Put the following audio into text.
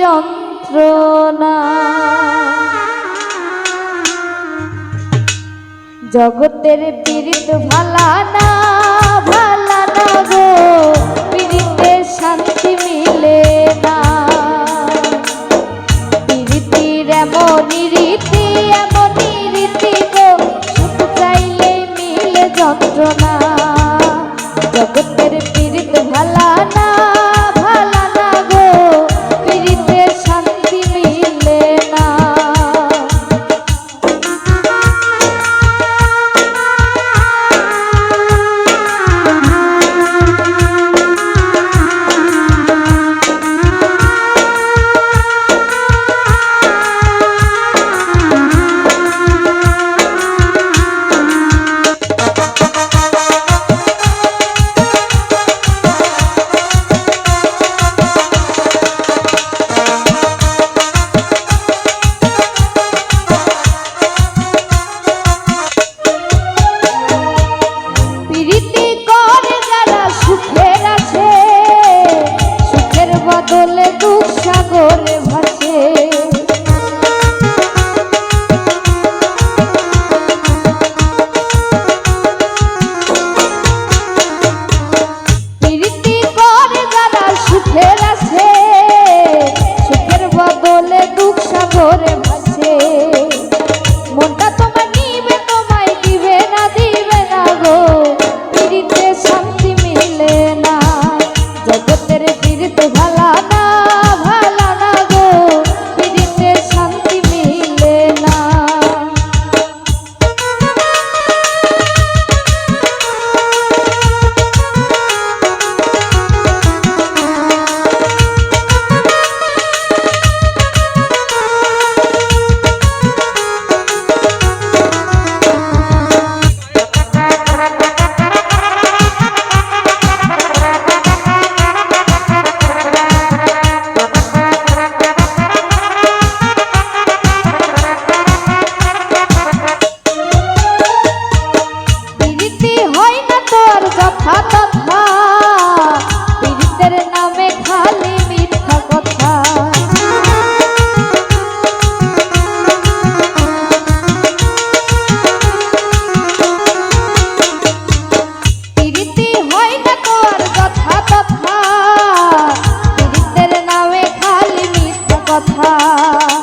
যন্ত্রণা। জগতের পীড়িত ভালা না ভালা না গো। পীড়িতের শান্তি মিলে না। 啊。